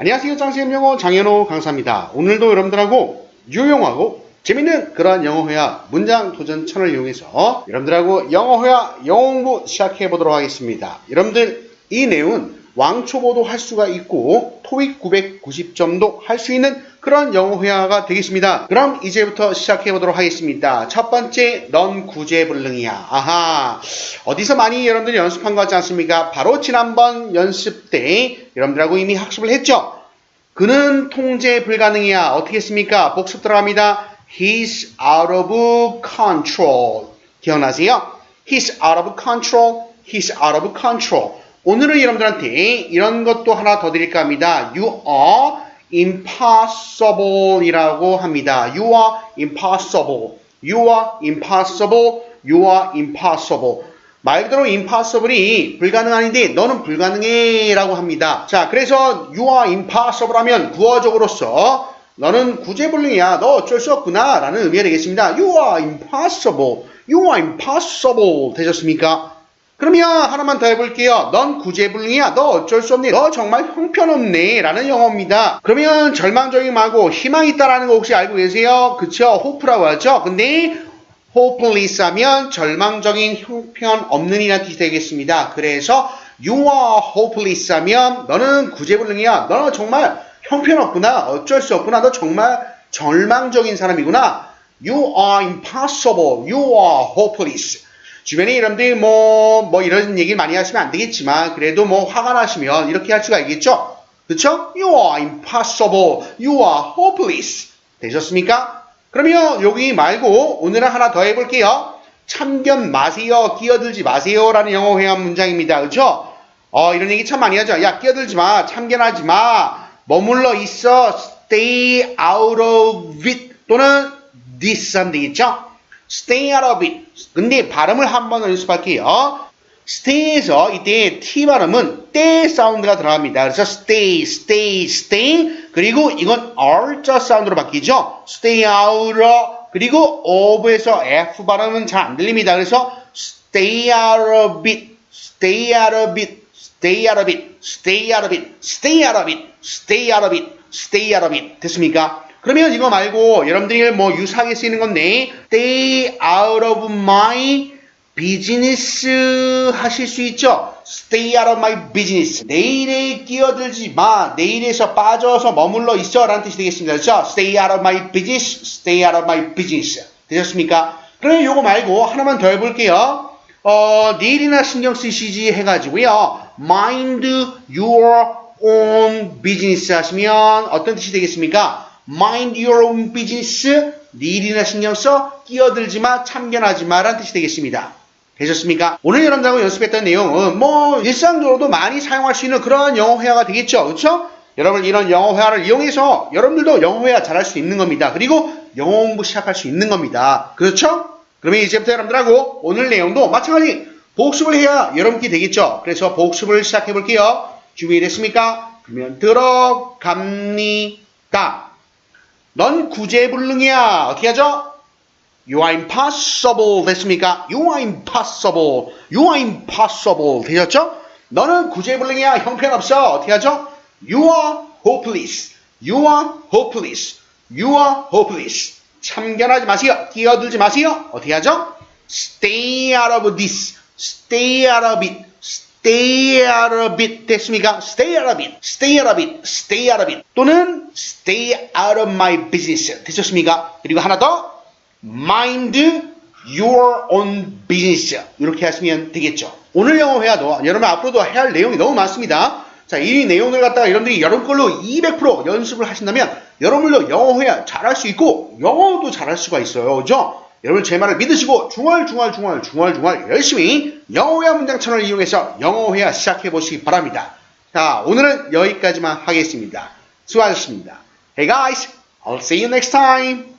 안녕하세요. 장시엠 영어 장현호 강사입니다. 오늘도 여러분들하고 유용하고 재밌는 그런 영어 회화 문장 도전 채널을 이용해서 여러분들하고 영어 회화 영어 공부 시작해 보도록 하겠습니다. 여러분들 이 내용은 왕초보도 할 수가 있고 토익 990점도 할 수 있는 그런 영어 회화가 되겠습니다. 그럼 이제부터 시작해 보도록 하겠습니다. 첫 번째 넌 구제불능이야. 아하 어디서 많이 여러분들이 연습한 거 같지 않습니까? 바로 지난번 연습 때 여러분들하고 이미 학습을 했죠. 그는 통제 불가능이야. 어떻게 했습니까? 복습 들어갑니다. He's out of control. 기억나세요? He's out of control. He's out of control. 오늘은 여러분들한테 이런 것도 하나 더 드릴까 합니다. You are impossible 이라고 합니다. You are impossible. You are impossible. You are impossible. 말 그대로 impossible이 불가능한인데 너는 불가능해 라고 합니다. 자, 그래서 you are impossible 하면 구어적으로서 너는 구제불능이야. 너 어쩔 수 없구나. 라는 의미가 되겠습니다. You are impossible. You are impossible. 되셨습니까? 그러면 하나만 더 해볼게요. 넌 구제불능이야. 너 어쩔 수 없네. 너 정말 형편없네. 라는 영어입니다. 그러면 절망적인 말고 희망이 있다라는 거 혹시 알고 계세요? 그쵸? 호프라고 하죠? 근데 hopeless 하면 절망적인 형편없는 이라는 뜻이 되겠습니다. 그래서 you are hopeless 하면 너는 구제불능이야. 너는 정말 형편없구나. 어쩔 수 없구나. 너 정말 절망적인 사람이구나. You are impossible. You are hopeless. 주변에 여러분들이 뭐, 뭐 이런 얘기를 많이 하시면 안 되겠지만, 그래도 뭐 화가 나시면 이렇게 할 수가 있겠죠? 그쵸? You are impossible. You are hopeless. 되셨습니까? 그러면 여기 말고 오늘은 하나 더 해볼게요. 참견 마세요. 끼어들지 마세요. 라는 영어 회화 문장입니다. 그쵸? 어, 이런 얘기 참 많이 하죠. 야, 끼어들지 마. 참견하지 마. 머물러 있어. Stay out of it. 또는 this 하면 되겠죠? Stay out of it. 근데 발음을 한 번 연습할게요. stay에서 이때 t 발음은 때 사운드가 들어갑니다. 그래서 stay, stay, stay. 그리고 이건 r자 사운드로 바뀌죠. stay out 그리고 of에서 f 발음은 잘 안 들립니다. 그래서 stay out of it, stay out of it, stay out of it, stay out of it, stay out of it, stay out of it, stay out of it. 됐습니까? 그러면 이거 말고 여러분들이 뭐 유사하게 쓰이는 건데 stay out of my 비즈니스 하실 수 있죠. Stay out of my business. 내 일에 끼어들지 마. 내 일에서 빠져서 머물러 있어. 라는 뜻이 되겠습니다. 그렇죠? Stay out of my business. Stay out of my business. 되셨습니까? 그러면 요거 말고 하나만 더 해볼게요. 어, 내일이나 신경 쓰시지 해가지고요. Mind your own business 하시면 어떤 뜻이 되겠습니까? Mind your own business. 네 일이나 신경 써 끼어들지 마, 참견하지 마라는 뜻이 되겠습니다. 되셨습니까? 오늘 여러분들하고 연습했던 내용은 뭐 일상적으로도 많이 사용할 수 있는 그러한 영어 회화가 되겠죠. 그렇죠? 여러분 이런 영어 회화를 이용해서 여러분들도 영어 회화 잘할 수 있는 겁니다. 그리고 영어 공부 시작할 수 있는 겁니다. 그렇죠? 그러면 이제부터 여러분들하고 오늘 내용도 마찬가지 복습을 해야 여러분께 되겠죠. 그래서 복습을 시작해 볼게요. 준비됐습니까? 그러면 들어갑니다. 넌 구제불능이야. 어떻게 하죠? You are impossible 됐습니까? You are impossible. You are impossible 되셨죠? 너는 구제불능이야. 형편없어. 어떻게 하죠? You are hopeless. You are hopeless. You are hopeless. 참견하지 마세요. 끼어들지 마세요. 어떻게 하죠? Stay out of this. Stay out of it. Stay out of it 됐습니까? Stay out of it. Stay out of it. Stay out of it. 또는 Stay out of my business 되셨습니까? 그리고 하나 더 mind your own business 이렇게 하시면 되겠죠. 오늘 영어 회화도 여러분 앞으로도 해야 할 내용이 너무 많습니다. 자, 이 내용을 갖다가 여러분들이 여러분 걸로 200% 연습을 하신다면 여러분들도 영어 회화 잘할 수 있고 영어도 잘할 수가 있어요. 그죠? 여러분 제 말을 믿으시고 중얼중얼중얼 중얼중얼 열심히 영어 회화 문장 채널을 이용해서 영어 회화 시작해 보시기 바랍니다. 자, 오늘은 여기까지만 하겠습니다. 수고하셨습니다. Hey guys, I'll see you next time.